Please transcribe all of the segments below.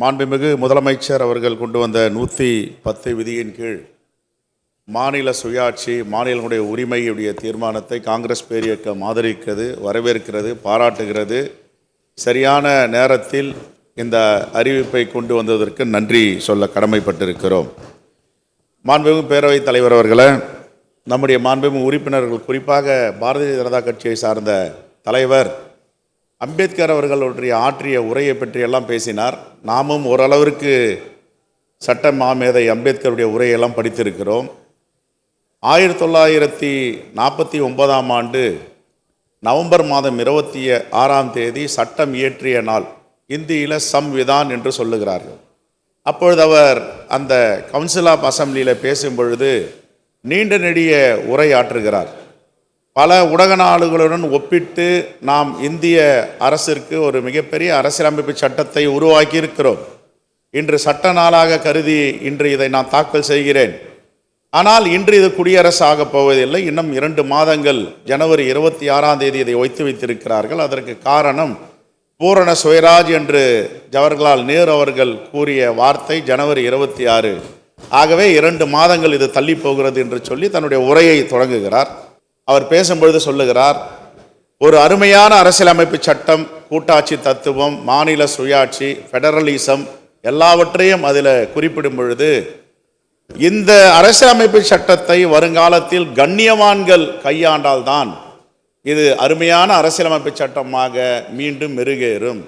மாண்புமிகு முதலமைச்சர் அவர்கள் கொண்டு வந்த நூற்றி பத்து விதியின் கீழ் மாநில சுயாட்சி மாநிலங்களுடைய உரிமையுடைய தீர்மானத்தை காங்கிரஸ் பேரியக்கம் ஆதரிக்கிறது வரவேற்கிறது பாராட்டுகிறது. சரியான நேரத்தில் இந்த அறிவிப்பை கொண்டு வந்ததற்கு நன்றி சொல்ல கடமைப்பட்டிருக்கிறோம். மாண்புமிகு பேரவைத் தலைவர் அவர்களை நம்முடைய மாண்புமிகு உறுப்பினர்கள் குறிப்பாக பாரதிய ஜனதா கட்சியை சார்ந்த தலைவர் அம்பேத்கர் அவர்களுடைய ஆற்றிய உரையை பற்றியெல்லாம் பேசினார். நாமும் ஓரளவிற்கு சட்ட மாமேதை அம்பேத்கருடைய உரையெல்லாம் படித்திருக்கிறோம். ஆயிரத்தி தொள்ளாயிரத்தி நாற்பத்தி ஒன்பதாம் ஆண்டு நவம்பர் மாதம் இருபத்தி ஆறாம் தேதி சட்டம் இயற்றிய நாள் இந்தியில் சம்விதான் என்று சொல்லுகிறார்கள். அப்பொழுது அவர் அந்த கவுன்சில் ஆஃப் அசம்பிளியில் பேசும் பொழுது நீண்ட நெடிய உரை ஆற்றுகிறார் பல உலக நாடுகளுடன் ஒப்பிட்டு நாம் இந்திய அரசிற்கு ஒரு மிகப்பெரிய அரசியலமைப்பு சட்டத்தை உருவாக்கி இருக்கிறோம் இன்று சட்ட நாளாக கருதி இன்று இதை நான் தாக்கல் செய்கிறேன். ஆனால் இன்று இது குடியரசாக போவதில்லை. இன்னும் இரண்டு மாதங்கள் ஜனவரி இருபத்தி ஆறாம் தேதி இதை வைத்து வைத்திருக்கிறார்கள். அதற்கு காரணம் பூரண சுயராஜ் என்று ஜவஹர்லால் நேரு அவர்கள் கூறிய வார்த்தை ஜனவரி இருபத்தி ஆறு ஆகவே இரண்டு மாதங்கள் இது தள்ளி போகிறது என்று சொல்லி தன்னுடைய உரையை தொடங்குகிறார். அவர் பேசும்பொழுது சொல்லுகிறார் ஒரு அருமையான அரசியலமைப்பு சட்டம் கூட்டாட்சி தத்துவம் மாநில சுயாட்சி ஃபெடரலிசம் எல்லாவற்றையும் அதில் குறிப்பிடும் பொழுது இந்த அரசியலமைப்பு சட்டத்தை வருங்காலத்தில் கண்ணியவான்கள் கையாண்டால்தான் இது அருமையான அரசியலமைப்பு சட்டமாக மீண்டும் மெருகேறும்.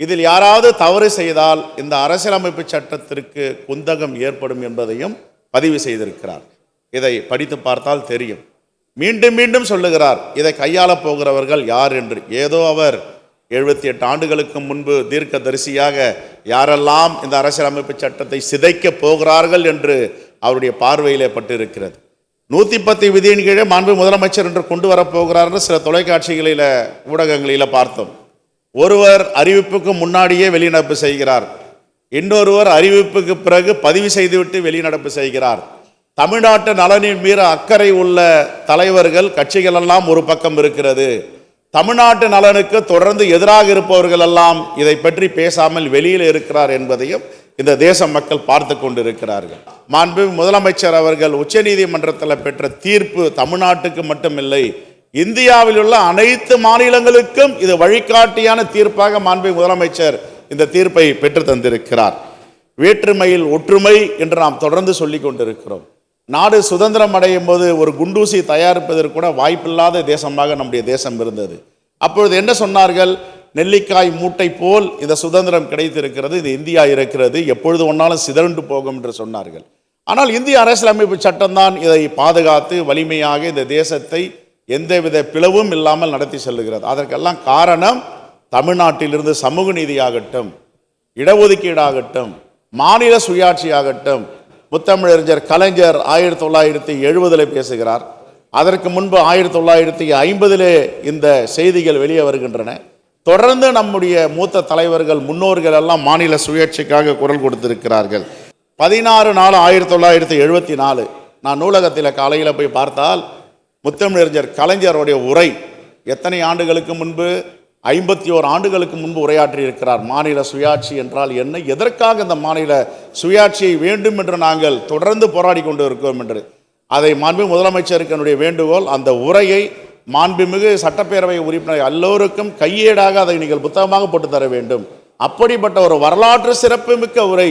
இதில் யாராவது தவறு செய்தால் இந்த அரசியலமைப்பு சட்டத்திற்கு குந்தகம் ஏற்படும் என்பதையும் பதிவு செய்திருக்கிறார். இதை படித்து பார்த்தால் தெரியும். மீண்டும் மீண்டும் சொல்லுகிறார் இதை கையாள போகிறவர்கள் யார் என்று? ஏதோ அவர் எழுபத்தி எட்டு ஆண்டுகளுக்கு முன்பு தீர்க்க தரிசியாக யாரெல்லாம் இந்த அரசியலமைப்பு சட்டத்தை சிதைக்கப் போகிறார்கள் என்று அவருடைய பார்வையிலே பட்டிருக்கிறது. நூற்றி பத்து விதியின் கீழே மாண்பு முதலமைச்சர் என்று கொண்டு வரப்போகிறார் என்று சில தொலைக்காட்சிகளில் ஊடகங்களில் பார்த்தோம். ஒருவர் அறிவிப்புக்கு முன்னாடியே வெளிநடப்பு செய்கிறார். இன்னொருவர் அறிவிப்புக்கு பிறகு பதிவு செய்துவிட்டு வெளிநடப்பு செய்கிறார். தமிழ்நாட்டு நலனின் மீற அக்கறை உள்ள தலைவர்கள் கட்சிகள் எல்லாம் ஒரு பக்கம் இருக்கிறது. தமிழ்நாட்டு நலனுக்கு தொடர்ந்து எதிராக இருப்பவர்கள் எல்லாம் இதை பற்றி பேசாமல் வெளியில் இருக்கிறார் என்பதையும் இந்த தேச மக்கள் பார்த்து கொண்டிருக்கிறார்கள். மாண்பு முதலமைச்சர் அவர்கள் உச்சநீதிமன்றத்தில் பெற்ற தீர்ப்பு தமிழ்நாட்டுக்கு மட்டுமில்லை இந்தியாவில் உள்ள அனைத்து மாநிலங்களுக்கும் இது வழிகாட்டியான தீர்ப்பாக மாண்பு முதலமைச்சர் இந்த தீர்ப்பை பெற்று தந்திருக்கிறார். வேற்றுமையில் ஒற்றுமை என்று நாம் தொடர்ந்து சொல்லிக் கொண்டிருக்கிறோம். நாடு சுதந்திரம் அடையும் போது ஒரு குண்டூசி தயாரிப்பதற்கு கூட வாய்ப்பில்லாத தேசமாக நம்முடைய தேசம் இருந்தது. அப்பொழுது என்ன சொன்னார்கள்? நெல்லிக்காய் மூட்டை போல் இந்த சுதந்திரம் கிடைத்திருக்கிறது இது இந்தியா இருக்கிறது எப்பொழுது ஒன்றாலும் சிதறண்டு போகும் என்று சொன்னார்கள். ஆனால் இந்திய அரசியலமைப்பு சட்டம்தான் இதை பாதுகாத்து வலிமையாக இந்த தேசத்தை எந்தவித பிளவும் இல்லாமல் நடத்தி செல்லுகிறது. அதற்கெல்லாம் காரணம் தமிழ்நாட்டிலிருந்து சமூக நீதியாகட்டும் இடஒதுக்கீடாகட்டும் மாநில சுயாட்சியாகட்டும் முத்தமிழறிஞர் கலைஞர் ஆயிரத்தி தொள்ளாயிரத்தி எழுபதில் பேசுகிறார். அதற்கு முன்பு ஆயிரத்தி தொள்ளாயிரத்தி ஐம்பதிலே இந்த செய்திகள் வெளியே வருகின்றன. தொடர்ந்து நம்முடைய மூத்த தலைவர்கள் முன்னோர்கள் எல்லாம் மாநில சுயேட்சைக்காக குரல் கொடுத்திருக்கிறார்கள். பதினாறு நாலு ஆயிரத்தி தொள்ளாயிரத்தி எழுபத்தி நாலு. நான் நூலகத்தில் காலையில் போய் பார்த்தால் முத்தமிழறிஞர் கலைஞருடைய உரை எத்தனை ஆண்டுகளுக்கு முன்பு ஐம்பத்தி ஓர் ஆண்டுகளுக்கு முன்பு உரையாற்றி இருக்கிறார் மாநில சுயாட்சி என்றால் என்ன? எதற்காக இந்த மாநில சுயாட்சியை வேண்டும் என்று நாங்கள் தொடர்ந்து போராடி கொண்டு இருக்கிறோம் என்று? அதை மாண்பு முதலமைச்சருக்கு என்னுடைய வேண்டுகோள் அந்த உரையை மாண்புமிகு சட்டப்பேரவை உறுப்பினர் எல்லோருக்கும் கையேடாக அதை நீங்கள் புத்தகமாக போட்டு தர வேண்டும். அப்படிப்பட்ட ஒரு வரலாற்று சிறப்புமிக்க உரை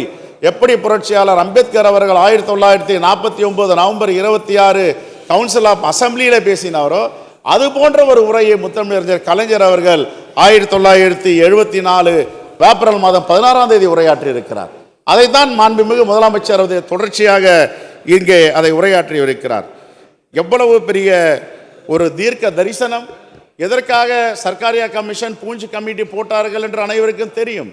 எப்படி புரட்சியாளர் அம்பேத்கர் அவர்கள் ஆயிரத்தி தொள்ளாயிரத்தி நாற்பத்தி ஒன்பது நவம்பர் இருபத்தி ஆறு கவுன்சில் ஆஃப் அசம்பிளியில் பேசினாரோ அது போன்ற ஒரு உரையை முத்தமிழறிஞர் கலைஞர் அவர்கள் ஆயிரத்தி தொள்ளாயிரத்தி எழுபத்தி நாலு ஏப்ரல் மாதம் பதினாறாம் தேதி உரையாற்றி இருக்கிறார் அதைத்தான் மாண்புமிகு முதலமைச்சர் அது தொடர்ச்சியாக இங்கே அதை உரையாற்றி இருக்கிறார் எவ்வளவு பெரிய ஒரு தீர்க்க தரிசனம். எதற்காக சர்க்காரியா கமிஷன் பூஞ்சி கமிட்டி போட்டார்கள் என்று அனைவருக்கும் தெரியும்.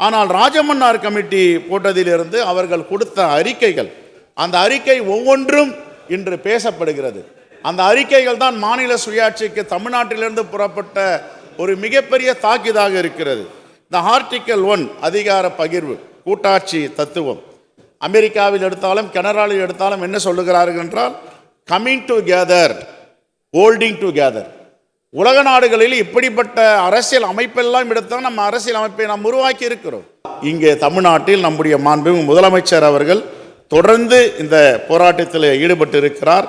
ஆனால் ராஜமன்னார் கமிட்டி போட்டதிலிருந்து அவர்கள் கொடுத்த அறிக்கைகள் அந்த அறிக்கை ஒவ்வொன்றும் இன்று பேசப்படுகிறது. அந்த அறிக்கைகள் தான் மாநில சுயாட்சிக்கு தமிழ்நாட்டிலிருந்து புறப்பட்ட ஒரு மிகப்பெரிய தாக்கிதாக இருக்கிறது. இந்த ஆர்டிக்கல் ஒன் அதிகார பகிர்வு கூட்டாட்சி தத்துவம். அமெரிக்காவில் எடுத்தாலும் கனடாவில் எடுத்தாலும் என்ன சொல்லுகிறார்கள் என்றால் கம்மிங் டுகெதர் ஹோல்டிங் டுகெதர் உலக நாடுகளில் இப்படிப்பட்ட அரசியல் அமைப்பெல்லாம் எடுத்தால் நம்ம அரசியல் அமைப்பை நாம் உருவாக்கி இருக்கிறோம். இங்கே தமிழ்நாட்டில் நம்முடைய மாண்பு முதலமைச்சர் அவர்கள் தொடர்ந்து இந்த போராட்டத்தில் ஈடுபட்டு இருக்கிறார்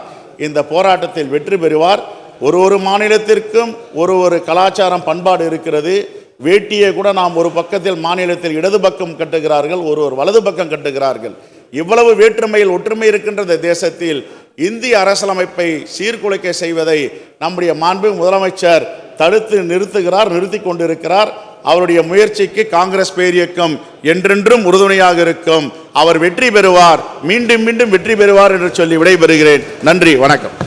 இந்த போராட்டத்தில் வெற்றி பெறுவார். ஒரு ஒரு மாநிலத்திற்கும் ஒரு ஒரு கலாச்சாரம் பண்பாடு இருக்கிறது. வேட்டியை கூட நாம் ஒரு பக்கத்தில் மாநிலத்தில் இடது பக்கம் கட்டுகிறார்கள் ஒரு ஒரு வலது பக்கம் கட்டுகிறார்கள். இவ்வளவு வேற்றுமையில் ஒற்றுமை இருக்கின்ற இந்த தேசத்தில். இந்திய அரசியலமைப்பை சீர்குலைக்க செய்வதை நம்முடைய மாண்பு முதலமைச்சர் தடுத்து நிறுத்துகிறார் நிறுத்தி கொண்டிருக்கிறார். அவருடைய முயற்சிக்கு காங்கிரஸ் பேரியக்கம் என்றென்றும் உறுதுணையாக இருக்கும். அவர் வெற்றி பெறுவார் மீண்டும் மீண்டும் வெற்றி பெறுவார் என்று சொல்லி விடைபெறுகிறேன். நன்றி வணக்கம்.